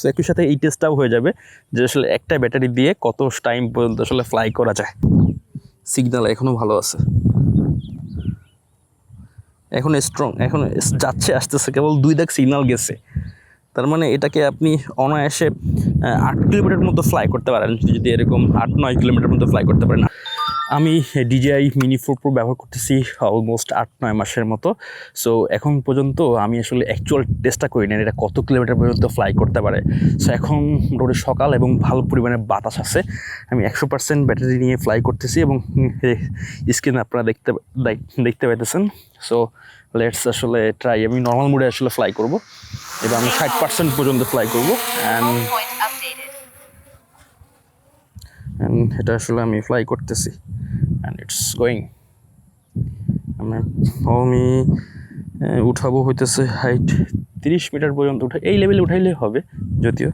So একই সাথে এই টেস্টটাও হয়ে যাবে যে আসলে একটা ব্যাটারি দিয়ে কত টাইম পর্যন্ত আসলে ফ্লাই করা যায়। সিগন্যাল এখনও ভালো আছে। এখন স্ট্রং এখন যাচ্ছে, আসতেছে, কেবল দুই দাগ সিগন্যাল গেছে। তার মানে এটাকে আপনি অনায়াসে আট কিলোমিটার মতো ফ্লাই করতে পারেন, যদি এরকম আট নয় কিলোমিটার মতো ফ্লাই করতে পারেন। আমি ডিজিআই মিনি ফোর প্রো ব্যবহার করতেছি অলমোস্ট আট নয় মাসের মতো। সো এখন পর্যন্ত আমি আসলে অ্যাকচুয়াল টেস্টটা করি না এটা কত কিলোমিটার পর্যন্ত ফ্লাই করতে পারে। সো এখন মোটামুটি সকাল এবং ভালো পরিমাণে বাতাস আছে। আমি একশো পার্সেন্ট ব্যাটারি নিয়ে ফ্লাই করতেছি এবং স্ক্রিনে আপনারা দেখতে দেখতে পাইতেছেন। সো লেটস আসলে ট্রাই আমি নর্মাল মোডে আসলে ফ্লাই করব। এবং আমি ষাট পার্সেন্ট পর্যন্ত ফ্লাই করব। অ্যান্ড অ্যান্ড এটা আসলে আমি ফ্লাই করতেছি। অ্যান্ড ইটস গোয়িং আমি উঠাবো হইতেছে হাইট তিরিশ মিটার পর্যন্ত উঠে এই লেভেলে উঠাইলে হবে, যদিও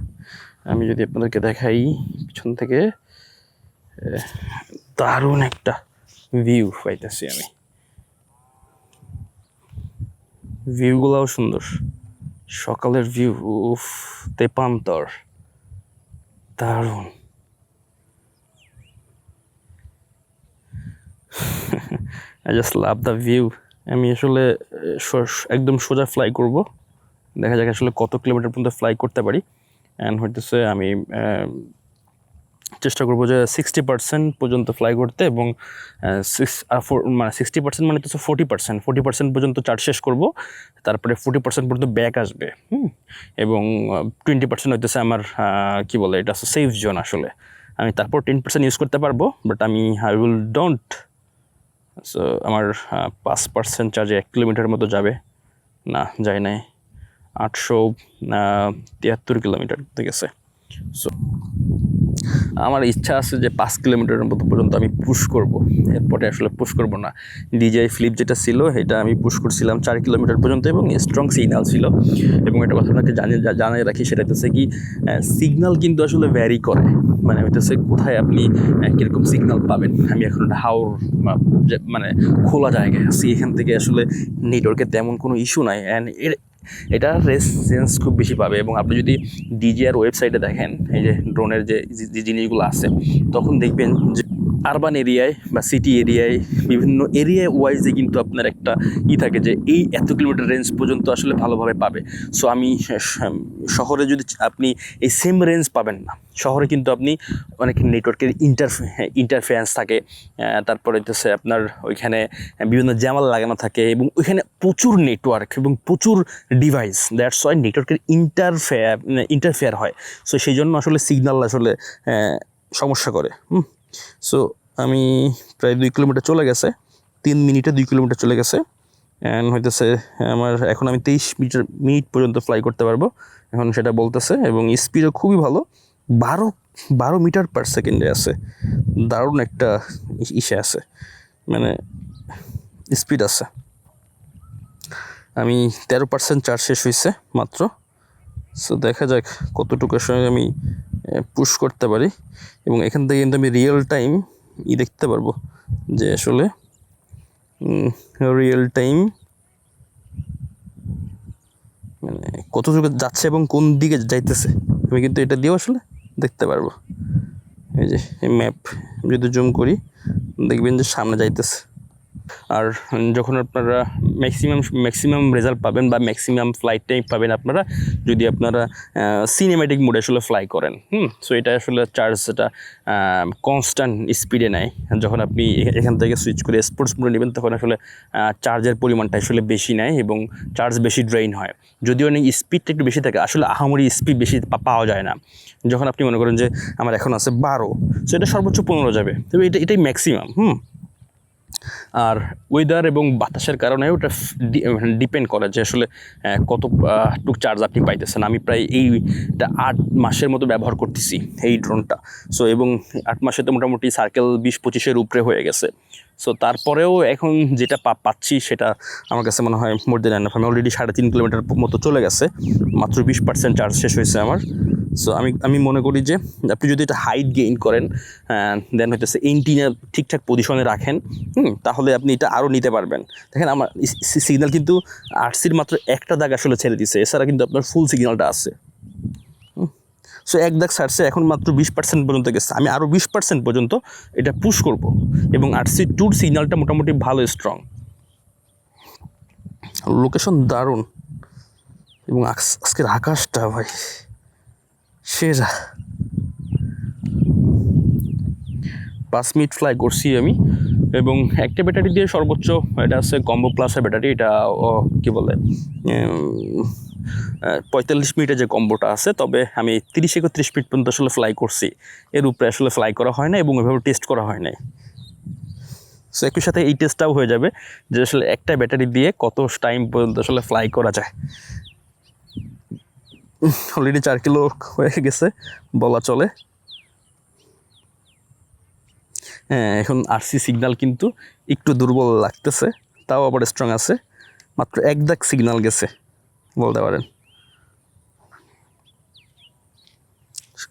আমি যদি আপনাদেরকে দেখাই পিছন থেকে দারুণ একটা ভিউ পাইতেছি আমি। ভিউগুলোও সুন্দর। সকালের ভিউ উফ, তেপান্তর। দারুণ। I just love the view আমি আসলে একদম সোজা ফ্লাই করব। দেখা যাক আসলে কত কিলোমিটার পর্যন্ত ফ্লাই করতে পারি। অ্যান্ড হইতেছে আমি চেষ্টা করব যে সিক্সটি পার্সেন্ট পর্যন্ত ফ্লাই করতে এবং সিক্স মানে সিক্সটি পার্সেন্ট মানে হচ্ছে ফোর্টি পার্সেন্ট ফোর্টি পার্সেন্ট পর্যন্ত চার্জ শেষ করব, তারপরে ফোর্টি পার্সেন্ট পর্যন্ত ব্যাক আসবে, হুম? এবং টোয়েন্টি পার্সেন্ট হইতেছে আমার কি বলে, এটা সেফ জোন আসলে। আমি তারপর টেন পার্সেন্ট ইউজ করতে পারব বাট আমি আই উইল ডোন্ট সো আমার পাঁচ পার্সেন্ট চার্জে এক কিলোমিটার মতো যাবে। না, যায় নাই। আটশো তিয়াত্তর কিলোমিটার গেছে। সো আমার ইচ্ছা আছে যে পাঁচ কিলোমিটারের মতো পর্যন্ত আমি পুশ করব। এরপরে আসলে পুশ করব না। ডিজিআই ফ্লিপ যেটা ছিল এটা আমি পুশ করছিলাম চার কিলোমিটার পর্যন্ত এবং স্ট্রং সিগনাল ছিল। এবং একটা কথা আপনাকে জানিয়ে জা- জানিয়ে রাখি, সেটা হচ্ছে কি সিগন্যাল কিন্তু আসলে ভ্যারি করে। মানে হইতেছে কোথায় আপনি কীরকম সিগনাল পাবেন। আমি এখন হাওর মানে খোলা জায়গায় আছি। এখান থেকে আসলে নেটওয়ার্কের তেমন কোনো ইস্যু নাই। অ্যান্ড এর এটা রেসেন্স খুব বেশি পাবে এবং আপনি যদি ডিজিআর ওয়েবসাইটে দেখেন, এই যে ড্রোনের যে জিনিসগুলো আছে, তখন দেখবেন যে আরবান এরিয়ায় বা সিটি এরিয়ায় বিভিন্ন এরিয়া ওয়াইজে কিন্তু আপনার একটা ই থাকে যে এই এত কিলোমিটার রেঞ্জ পর্যন্ত আসলে ভালোভাবে পাবে। সো আমি শহরে যদি আপনি এই সেম রেঞ্জ পাবেন না, শহরে কিন্তু আপনি অনেক নেটওয়ার্কের ইন্টার ইন্টারফেরেন্স থাকে তারপরে হচ্ছে আপনার ওইখানে বিভিন্ন জ্যামাল লাগানো থাকে এবং ওইখানে প্রচুর নেটওয়ার্ক এবং প্রচুর ডিভাইস দ্যাটস ওয়াই নেটওয়ার্কের ইন্টারফেয়ার ইন্টারফেয়ার হয়। সো সেই জন্য আসলে সিগন্যাল আসলে সমস্যা করে, হুম? সো আমি প্রায় দুই কিলোমিটার চলে গেছে। তিন মিনিটে দুই কিলোমিটার চলে গেছে। অ্যান্ড হইতেছে, আমার এখন আমি তেইশ মিটার, মিনিট পর্যন্ত ফ্লাই করতে পারব। এখন সেটা বলতেছে এবং স্পিডও খুবই ভালো। বারো বারো মিটার পার সেকেন্ডে আছে। দারুণ একটা ইসে আছে। মানে স্পিড আছে। আমি তেরো পার্সেন্ট চার্জ শেষ হয়েছে মাত্র। সো দেখা যাক কতটুকুর সঙ্গে আমি পুশ করতে পারি। এবং এখান থেকে কিন্তু আমি রিয়েল টাইম ই দেখতে পারব যে আসলে রিয়েল টাইম মানে কতটুকু যাচ্ছে এবং কোন দিকে যাইতেছে। আমি কিন্তু এটা দিয়েও আসলে দেখতে পারব। এই যে ম্যাপ যদি জুম করি, দেখবেন যে সামনে যাইতেছে। আর যখন আপনারা ম্যাক্সিমাম ম্যাক্সিমাম রেজাল্ট পাবেন বা ম্যাক্সিমাম ফ্লাইট টাইম পাবেন আপনারা, যদি আপনারা সিনেম্যাটিক মোডে আসলে ফ্লাই করেন, হুম? সো এটা আসলে চার্জ এটা কনস্ট্যান্ট স্পিডে নেয়। যখন আপনি এখান থেকে সুইচ করে স্পোর্টস মোডে নেবেন, তখন আসলে চার্জের পরিমাণটা আসলে বেশি নেয় এবং চার্জ বেশি ড্রেইন হয়। যদিও অনেক স্পিডটা একটু বেশি থাকে, আসলে আহামরি স্পিড বেশি পাওয়া যায় না। যখন আপনি মনে করেন যে, আমার এখন আছে বারো সো এটা সর্বোচ্চ পনেরো যাবে। তবে এটা, এটাই ম্যাক্সিমাম হুম? আর ওয়েদার এবং বাতাসের কারণে ওটা ডিপেন্ড করে যে আসলে কত টুক চার্জ আপনি পাইতেছেন। আমি প্রায় এইটা আট মাসের মতো ব্যবহার করতেছি এই ড্রোনটা সো এবং আট মাসে তো মোটামুটি সার্কেল বিশ পঁচিশের উপরে হয়ে গেছে। সো তারপরেও এখন যেটা পা পাচ্ছি সেটা আমার কাছে মনে হয় মোর দেন আমি অলরেডি সাড়ে তিন কিলোমিটার মতো চলে গেছে। মাত্র বিশ পার্সেন্ট চার্জ শেষ হয়েছে আমার। সো আমি আমি মনে করি যে আপনি যদি এটা হাইট গেইন করেন দেন হইতেছে এন্টিনা ঠিকঠাক পজিশনে রাখেন, হুম, তাহলে আপনি এটা আরও নিতে পারবেন। দেখেন আমার সিগন্যাল কিন্তু আরসির মাত্র একটা দাগ আসলে ছেড়ে দিছে, এছাড়া কিন্তু আপনার ফুল সিগন্যালটা আছে। সো এক দাগ ছাড়ছে, এখন মাত্র বিশ পার্সেন্ট পর্যন্ত গেছে। আমি আরও বিশ পার্সেন্ট পর্যন্ত এটা পুশ করব, এবং আর সি টুর সিগন্যালটা মোটামুটি ভালো স্ট্রং লোকেশন দারুণ, এবং আজকের আকাশটা ভাই। সেরা পাঁচ মিনিট ফ্লাই করছি আমি এবং একটা ব্যাটারি দিয়ে সর্বোচ্চ এটা আছে কম্বো প্লাসের ব্যাটারি এটা কি বলে পঁয়তাল্লিশ মিনিটের যে কম্বোটা আছে, তবে আমি তিরিশ একত্রিশ মিনিট পর্যন্ত আসলে ফ্লাই করছি। এর উপরে আসলে ফ্লাই করা হয় না এবং এভাবে টেস্ট করা হয় নাই। সো একই সাথে এই টেস্টটাও হয়ে যাবে যে আসলে একটা ব্যাটারি দিয়ে কত টাইম পর্যন্ত আসলে ফ্লাই করা যায়। অলরেডি চার কিলো হয়ে গেছে, বলা চলে। হ্যাঁ এখন আরসি সিগনাল কিন্তু একটু দুর্বল লাগতেছে, তাও আবার স্ট্রং আছে। মাত্র এক দাগ সিগন্যাল গেছে, বলতে পারেন।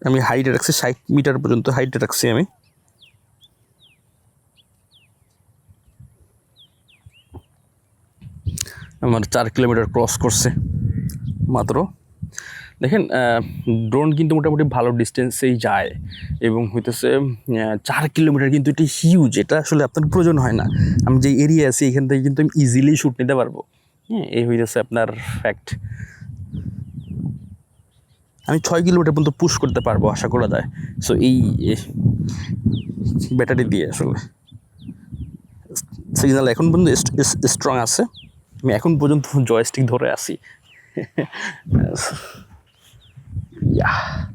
আমি হাইটে রাখছি, ষাট মিটার পর্যন্ত হাইটে রাখছি আমি। আমার চার কিলোমিটার ক্রস করছে, মাত্র। দেখেন ড্রোন কিন্তু মোটামুটি ভালো ডিস্টেন্সেই যায় এবং হইতেছে চার কিলোমিটার কিন্তু এটি হিউজ এটা আসলে আপনার প্রয়োজন হয় না। আমি যে এরিয়া আছি, এখান থেকে কিন্তু আমি ইজিলি শ্যুট নিতে পারব। হ্যাঁ এই হইতেছে আপনার ফ্যাক্ট আমি ছয় কিলোমিটার পর্যন্ত পুশ করতে পারব, আশা করা যায়। সো এই ব্যাটারি দিয়ে আসলে। সিগন্যাল এখন পর্যন্ত স্ট্রং আছে। আমি এখন পর্যন্ত জয়স্টিক ধরে আছি। Yeah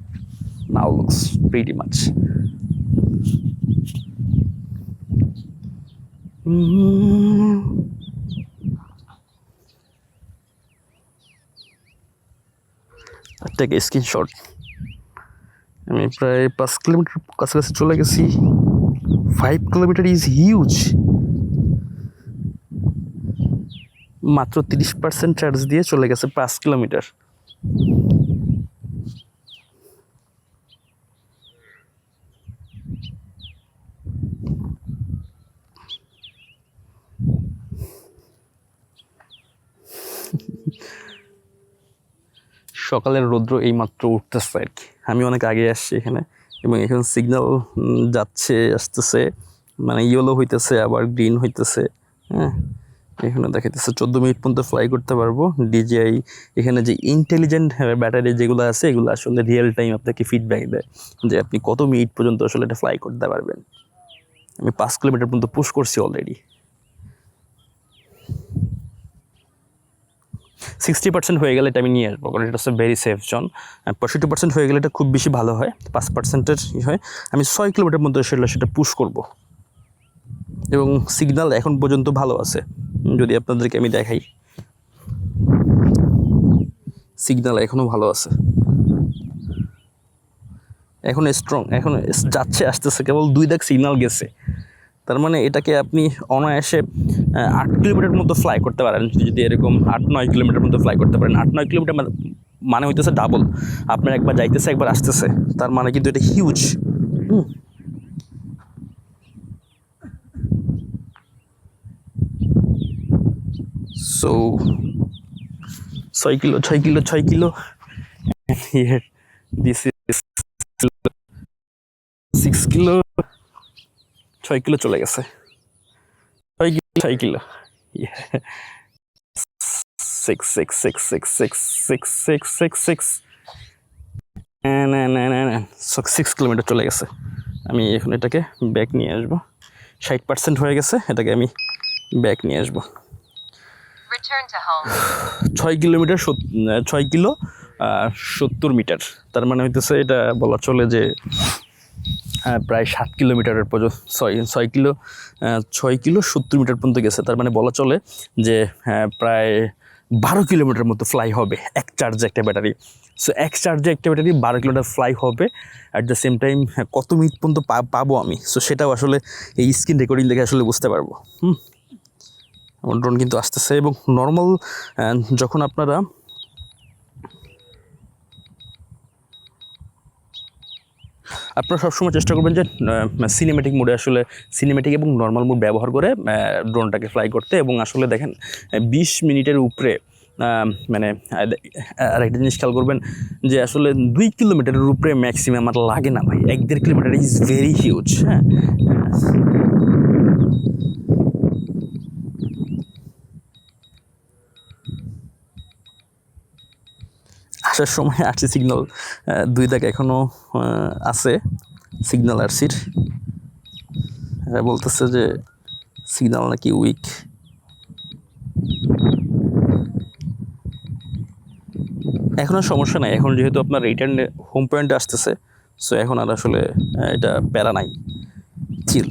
now looks pretty much Mm. I'll take a screenshot প্রায় পাঁচ কিলোমিটার কাছাকাছি চলে গেছি ফাইভ কিলোমিটার ইজ হিউজ মাত্র তিরিশ পার্সেন্ট চার্জ দিয়ে চলে গেছে পাঁচ কিলোমিটার। সকালের রৌদ্র এই মাত্র উঠতেছে আর কি। আমি অনেক আগে আসছি এখানে এবং এখানে সিগন্যাল যাচ্ছে, আসতেছে। মানে ইয়েলো হইতেছে, আবার গ্রিন হইতেছে হ্যাঁ? এখানে দেখাইতেছে, চোদ্দ মিনিট পর্যন্ত ফ্লাই করতে পারব। ডিজিআই এখানে যে ইন্টেলিজেন্ট ব্যাটারি যেগুলো আছে, এগুলো আসলে রিয়েল টাইম আপনাকে ফিডব্যাক দেয় যে আপনি কত মিনিট পর্যন্ত আসলে এটা ফ্লাই করতে পারবেন। আমি পাঁচ কিলোমিটার পর্যন্ত পুশ করছি অলরেডি সিক্সটি পার্সেন্ট হয়ে গেলে এটা আমি নিয়ে আসব, কারণ এটা হচ্ছে ভেরি সেফ জোন পঁয়ষট্টি পার্সেন্ট হয়ে গেলে এটা খুব বেশি ভালো হয়, পাঁচ পার্সেন্টের হয়। আমি ছয় কিলোমিটার মধ্যে সেটা সেটা পুশ করব। এবং সিগন্যাল এখন পর্যন্ত ভালো আছে। যদি আপনাদেরকে আমি দেখাই। সিগনাল এখনও ভালো আছে। এখন স্ট্রং এখন যাচ্ছে, আসতেছে, কেবল দুই দাগ সিগনাল গেছে। তার মানে এটাকে আপনি অনায়াসে আট কিলোমিটার মতো ফ্লাই করতে পারেন। যদি এরকম আট, নয় কিলোমিটার মতো ফ্লাই করতে পারেন। আট, নয় কিলোমিটার মানে- মানে হইতেছে ডাবল আপনার একবার যাইতেছে, একবার আসতেছে। তার মানে কিন্তু এটা হিউজ সো ছয় কিলো ছয় কিলো ছয় kilo. Here, this is 6 kilo, ছয় কিলো চলে গেছে। ছয় কিলো ছয় কিলো। সিক্স 6 6 6 6 6 6 6 6 না না কিলোমিটার চলে গেছে। আমি এখন এটাকে ব্যাক নিয়ে আসব। ষাট পার্সেন্ট হয়ে গেছে। এটাকে আমি ব্যাক নিয়ে আসব। ছয় কিলোমিটার ছয় কিলো সত্তর মিটার। তার মানে হইতেছে এটা বলা চলে যে প্রায় সাত কিলোমিটারের পর্যন্ত ছয় ছয় কিলো ছয় কিলো সত্তর মিটার পর্যন্ত গেছে। তার মানে বলা চলে যে আহ, প্রায় বারো কিলোমিটার মতো ফ্লাই হবে এক চার্জে একটা ব্যাটারি সো এক চার্জে একটা ব্যাটারি বারো কিলোমিটার ফ্লাই হবে। অ্যাট দ্য সেম টাইম কত মিনিট পর্যন্ত পাবো আমি? সো সেটাও আসলে এই স্ক্রিন রেকর্ডিং দেখে আসলে বুঝতে পারব। হুম। আমার ড্রোন কিন্তু আসতেছে এবং নর্মাল যখন আপনারা আপনারা সবসময় চেষ্টা করবেন যে সিনেমেটিক মোডে আসলে সিনেমেটিক এবং নর্মাল মোড ব্যবহার করে ড্রোনটাকে ফ্লাই করতে এবং আসলে দেখেন বিশ মিনিটের উপরে মানে আহ, আর একটা জিনিস খেয়াল করবেন যে আসলে দুই কিলোমিটারের উপরে ম্যাক্সিমাম আমার লাগে না ভাই। এক দেড় কিলোমিটার ইজ ভেরি হিউজ হ্যাঁ? আসার সময় আরসি সিগন্যাল দুই দাগ এখনও আছে সিগন্যাল আরসির বলতেছে যে সিগন্যাল নাকি উইক এখন আর সমস্যা নাই, এখন যেহেতু আপনার রিটার্ন হোম পয়েন্টে আসতেছে সো এখন আর আসলে এটা প্যারা নাই চিল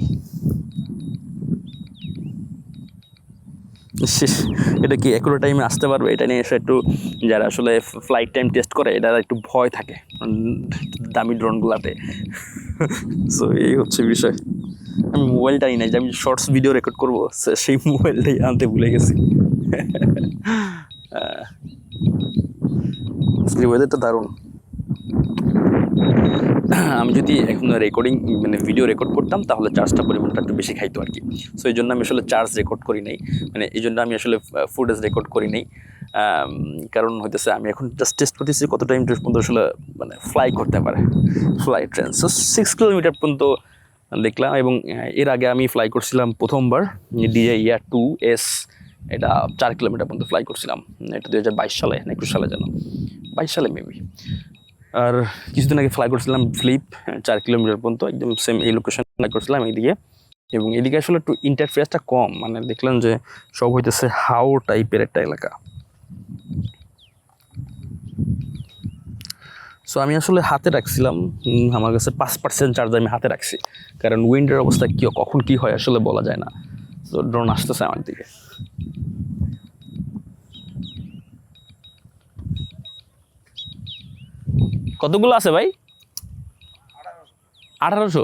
শেষ। এটা কি একুরো টাইমে আসতে পারবে? এটা নিয়ে এসে একটু যারা আসলে ফ্লাইট টাইম টেস্ট করে এটা একটু ভয় থাকে দামি ড্রোনগুলাতে। সো এই হচ্ছে বিষয়। আমি মোবাইলটাই নাই যে আমি শর্টস ভিডিও রেকর্ড করব সেই মোবাইলটাই আনতে ভুলে গেছি। ওয়েদার তো দারুণ। আমি যদি এখন রেকর্ডিং মানে ভিডিও রেকর্ড করতাম, তাহলে চার্জটা পরিমাণটা একটু বেশি খাইতো আর কি সো এই জন্য আমি আসলে চার্জ রেকর্ড করি নাই। মানে এই জন্য আমি আসলে ফুটেজ রেকর্ড করি নাই। কারণ হইতেছে আমি এখন জাস্ট টেস্ট করতেছি কত টাইম পর্যন্ত আসলে মানে ফ্লাই করতে পারে। Fly train so six kilometre পর্যন্ত দেখলাম এবং এর আগে আমি ফ্লাই করছিলাম প্রথমবার ডিজে ইয়ার টু এস এটা চার কিলোমিটার পর্যন্ত ফ্লাই করছিলাম। এটা দু হাজার বাইশ সালে না একুশ সালে যেন। বাইশ সালে মেবি আর কিছুদিন আগে ফ্লাই করছিলাম ফ্লিপ চার কিলোমিটার পর্যন্ত, একদম সেম এই লোকেশন ফ্লাই করছিলাম এইদিকে। এবং এদিকে আসলে একটু ইন্টারফেসটা কম মানে দেখলাম যে সব হইতেছে হাও টাইপের একটা এলাকা। সো আমি আসলে হাতে রাখছিলাম আমার কাছে পাঁচ পার্সেন্ট চার্জ আমি হাতে রাখছি। কারণ উইন্ডের অবস্থা কী, কখন কি হয় আসলে বলা যায় না। তো ড্রোন আসতেছে আমার দিকে। কতগুলো আছে ভাই? আঠারোশো।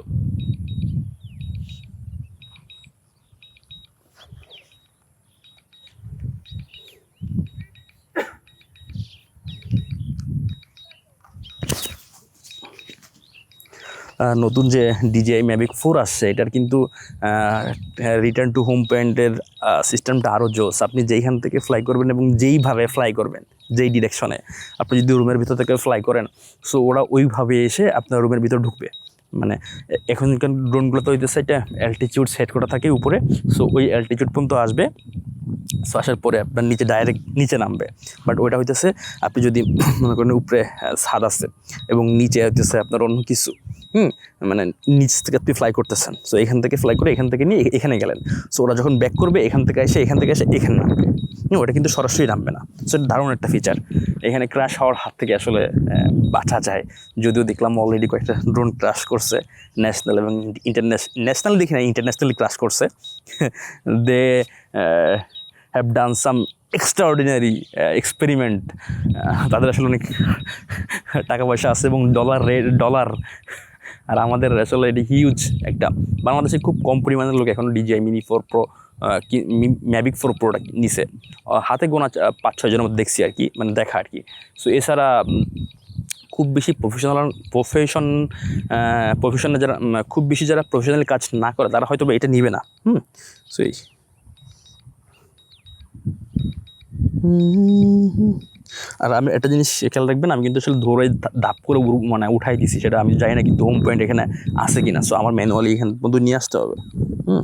নতুন যে ডিজিআই ম্যাভিক ফোর আসছে, এটার কিন্তু রিটার্ন টু হোম পয়েন্টের সিস্টেমটা আরও জোস। আপনি যেইখান থেকে ফ্লাই করবেন এবং যেইভাবে ফ্লাই করবেন, যেই ডিরেকশনে আপনি যদি রুমের ভিতর থেকে ফ্লাই করেন সো ওরা ওইভাবে এসে আপনার রুমের ভিতর ঢুকবে। মানে এ- এখনকার ড্রোনগুলো তো হইতেছে এটা অ্যালটিচিউড সেট করা থাকে উপরে সো ওই অ্যালটিচিউড পর্যন্ত আসবে। সো আসার পরে আপনার নিচে ডাইরেক্ট নিচে নামবে। বাট ওইটা হইতেছে, আপনি যদি মনে করেন উপরে ছাদ আছে, এবং নিচে হইতেছে আপনার অন্য কিছু হুম মানে নিচ থেকে আপনি ফ্লাই করতেছেন। সো এখান থেকে ফ্লাই করে এখান থেকে নিয়ে এখানে গেলেন। সো ওরা যখন ব্যাক করবে এখান থেকে এসে এখান থেকে এসে এখানে নামবে। হুম, ওটা কিন্তু সরাসরি নামবে না। সো এটা দারুণ একটা ফিচার এখানে ক্র্যাশ হওয়ার হাত থেকে আসলে বাঁচা যায়। যদিও দেখলাম অলরেডি কয়েকটা ড্রোন ক্রাশ করছে। ন্যাশনাল এবং ইন্টারন্যাশনাল ন্যাশনাল দেখি না ইন্টারন্যাশনালি ক্রাশ করছে। They have done some extraordinary experiment তাদের আসলে অনেক টাকা পয়সা আছে এবং ডলার রেট ডলার আর আমাদের আসলে এটি হিউজ একটা, বাংলাদেশে খুব কম পরিমাণের লোক এখনও DJI mini four pro Mavic four প্রোটা নিছে। হাতে গোনা পাঁচ ছয় জনের মধ্যে দেখছি আর কি মানে দেখা আর কি। সো এছাড়া খুব বেশি প্রফেশনাল প্রফেশন প্রফেশনে যারা খুব বেশি যারা প্রফেশনাল কাজ না করে, তারা হয়তো এটা নিবে না। হুম সো এই। আর আমি একটা জিনিস খেয়াল রাখবেন, আমি কিন্তু আসলে ধরে ধাপ করে মানে উঠাই দিছি, সেটা আমি জানি না কিন্তু হোম পয়েন্ট এখানে আছে কিনা। সো আমার ম্যানুয়ালি এখানে পর্যন্ত নিয়ে আসতে হবে। হুম?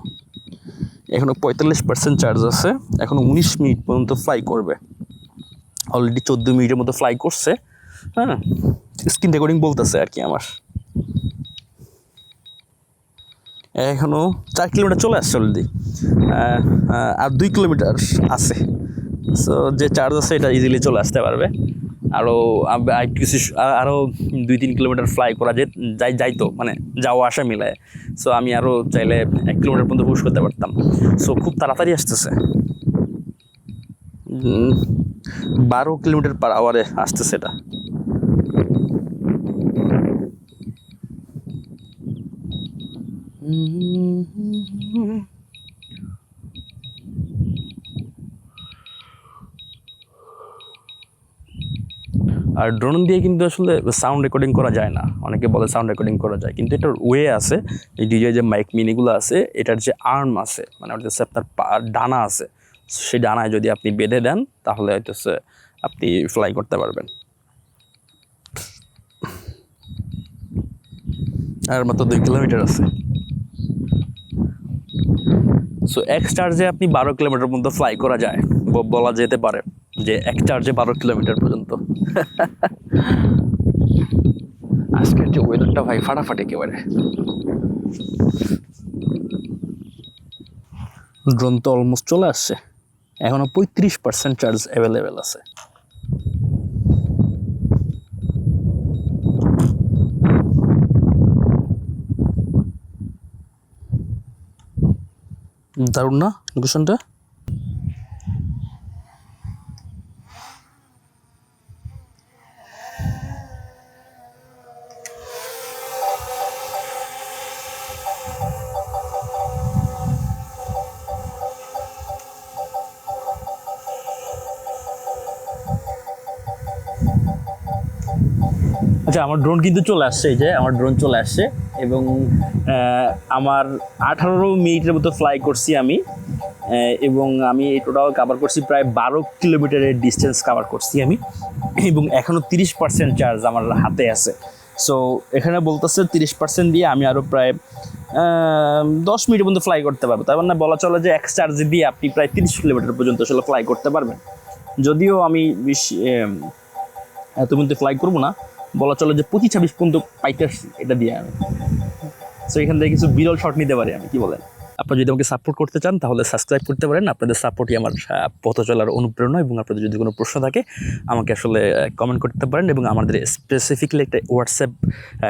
এখনও পঁয়তাল্লিশ পার্সেন্ট চার্জ আছে, এখন উনিশ মিনিট পর্যন্ত ফ্লাই করবে। অলরেডি চোদ্দ মিনিটের মতো ফ্লাই করছে হ্যাঁ? স্ক্রিন রেকর্ডিং বলতেছে আর কি আমার। এখনও চার কিলোমিটার চলে আসছে অলরেডি আর দুই কিলোমিটার আছে। সো যে চার্জ আছে, এটা ইজিলি চলে আসতে পারবে। আরও কিছু আরও দুই তিন কিলোমিটার ফ্লাই করা যে, যাই যাইতো মানে যাওয়া, আসা মিলায়। সো আমি আরও চাইলে এক কিলোমিটার পর্যন্ত পুশ করতে পারতাম। সো খুব তাড়াতাড়ি আসতেছে। বারো কিলোমিটার পার আওয়ারে আসতেছে এটা। আর ড্রোন দিয়ে কিন্তু আসলে সাউন্ড রেকর্ডিং করা যায় না। অনেকে বলে সাউন্ড রেকর্ডিং করা যায়, কিন্তু এটার ওয়ে আছে। এই ডিজে যে মাইক মিনিগুলো আছে, এটার যে আর্ম আছে মানে হচ্ছে আপনার ডানা আছে, সেই ডানায় যদি আপনি বেঁধে দেন, তাহলে হইতেছে আপনি ফ্লাই করতে পারবেন। আর মাত্র দুই কিলোমিটার আছে। সো এক চার্জে আপনি বারো কিলোমিটার পর্যন্ত ফ্লাই করা যায় বলা যেতে পারে। যে এক চার্জে বারো কিলোমিটার পর্যন্ত। আজকের যে ওয়েদারটা ভাই ফাটাফাটি একেবারে। ড্রোন তো অলমোস্ট চলে আসছে। এখনও পঁয়ত্রিশ পার্সেন্ট চার্জ অ্যাভেলেবেল আছে। দারুণ না লোকেশনটা আচ্ছা আমার ড্রোন কিন্তু চলে আসছে এই যে, আমার ড্রোন চলে আসছে এবং আমার আঠারো মিনিটের মতো ফ্লাই করছি আমি এবং আমি টোটাল কাভার করছি প্রায় বারো কিলোমিটারের ডিস্টেন্স কাভার করছি আমি, এবং এখনও তিরিশ পার্সেন্ট চার্জ আমার হাতে আছে। সো এখানে বলতেছে তিরিশ পার্সেন্ট দিয়ে আমি আরও প্রায় দশ মিনিটের মধ্যে ফ্লাই করতে পারব। তার মানে বলা চলে যে এক চার্জ দিয়ে আপনি প্রায় তিরিশ কিলোমিটার পর্যন্ত আসলে ফ্লাই করতে পারবেন। যদিও আমি বেশ এত মধ্যে ফ্লাই করব না বলা চলে যে পঁচিশ ছাব্বিশ পর্যন্ত পাইতে আসছি এটা দিয়ে আমি। সো এখান থেকে কিছু বিরল শট নিতে পারি আমি, কি বলেন? আপনারা যদি আমাকে সাপোর্ট করতে চান, তাহলে সাবস্ক্রাইব করতে পারেন। আপনাদের সাপোর্টই আমার পথ চলার অনুপ্রেরণা এবং আপনাদের যদি কোনো প্রশ্ন থাকে, আমাকে আসলে কমেন্ট করতে পারেন এবং আমাদের স্পেসিফিকলি একটা হোয়াটসঅ্যাপ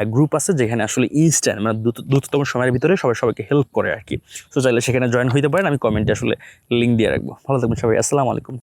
গ্রুপ আছে যেখানে আসলে ইনস্ট্যান্ট মানে দ্রুত- দ্রুততম সময়ের ভিতরে সবাই, সবাইকে হেল্প করে আর কি। সো চাইলে সেখানে জয়েন হইতে পারেন। আমি কমেন্টে আসলে লিঙ্ক দিয়ে রাখব। ভালো থাকবেন সবাই। আসসালামু আলাইকুম।